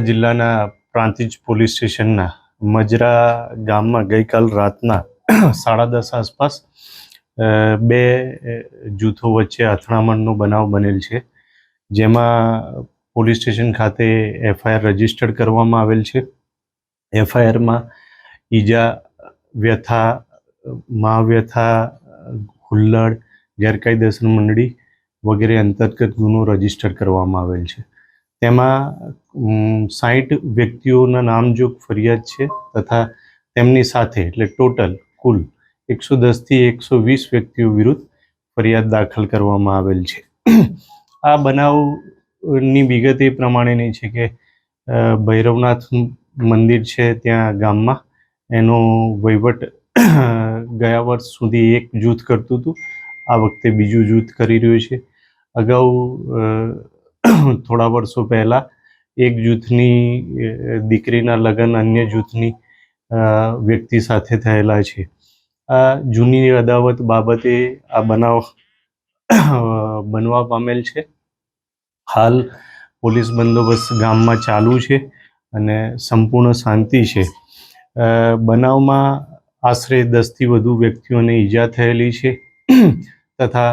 જિલ્લાના પ્રાંતિજ પોલીસ સ્ટેશનના મજરા ગામમાં ગઈકાલ રાતના સાડા દસ આસપાસ બે જૂથો વચ્ચે અથડામણનો બનાવ બનેલ છે. જેમાં પોલીસ સ્ટેશન ખાતે એફઆઈઆર રજીસ્ટર્ડ કરવામાં આવેલ છે. એફઆઈઆરમાં ઈજા, વ્યથા મહાવ્યથા હુલ્લડ, ગેરકાયદેસર મંડળી વગેરે અંતર્ગત ગુનો રજિસ્ટર કરવામાં આવેલ છે. તેમાં સાઠ વ્યક્તિઓના નામજોગ ફરિયાદ છે તથા તેમની સાથે, એટલે ટોટલ કુલ એકસો દસથી એકસો વીસ વ્યક્તિઓ વિરુદ્ધ ફરિયાદ દાખલ કરવામાં આવેલ છે. આ બનાવની વિગત એ પ્રમાણેની છે કે ભૈરવનાથ મંદિર છે ત્યાં ગામમાં. એનો વહીવટ, ગયા વર્ષ સુધી એક જૂથ કરતું હતું. આ વખતે બીજું જૂથ કરી રહ્યું છે. અગાઉ થોડા વર્ષો પહેલાં એક જૂથની દીકરીના લગ્ન અન્ય જૂથની વ્યક્તિ સાથે થયેલા છે. આ જૂની અદાવત બાબતે આ બનાવ, બનવા પામેલ છે. હાલ પોલીસ બંદોબસ્ત ગામમાં ચાલુ છે અને સંપૂર્ણ શાંતિ છે. બનાવમાં આશરે દસથી વધુ વ્યક્તિઓને ઈજા થયેલી છે. તથા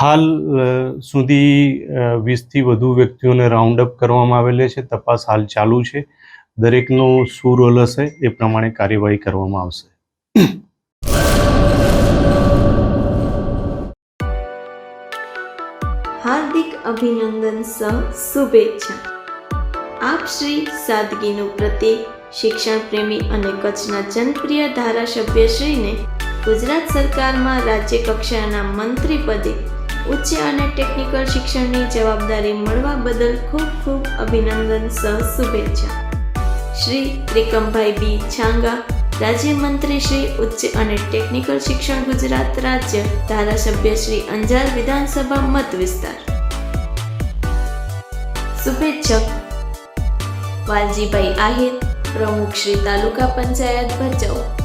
હાલ સુધી વીસથી વધુ વ્યક્તિઓને રાઉન્ડ અપ કરવામાં આવેલા છે. તપાસ હાલ ચાલુ છે. દરેકનો શું રોલ હશે એ પ્રમાણે કાર્યવાહી કરવામાં આવશે. હાર્દિક અભિનંદન સહ શુભેચ્છા. આપ શ્રી સાદગીનું પ્રતીક શિક્ષણ પ્રેમી અને કચ્છના જનપ્રિય ધારાસભ્યશ્રીને ગુજરાત સરકારમાં રાજ્ય કક્ષાના મંત્રી પદે ઉચ્ચ અને ટેકનિકલ શિક્ષણની જવાબદારી મળવા બદલ ખૂબ ખૂબ અભિનંદન સહ શુભેચ્છા. શ્રી ત્રિકમભાઈ બી છાંગા રાજ્યમંત્રી શ્રી ઉચ્ચ અને ટેકનિકલ શિક્ષણ ગુજરાત રાજ્ય ધારાસભ્ય શ્રી અંજાર વિધાનસભા મત વિસ્તાર. શુભેચ્છક. વાલજીભાઈ આહિર, પ્રમુખ શ્રી તાલુકા પંચાયત ભચાઉ.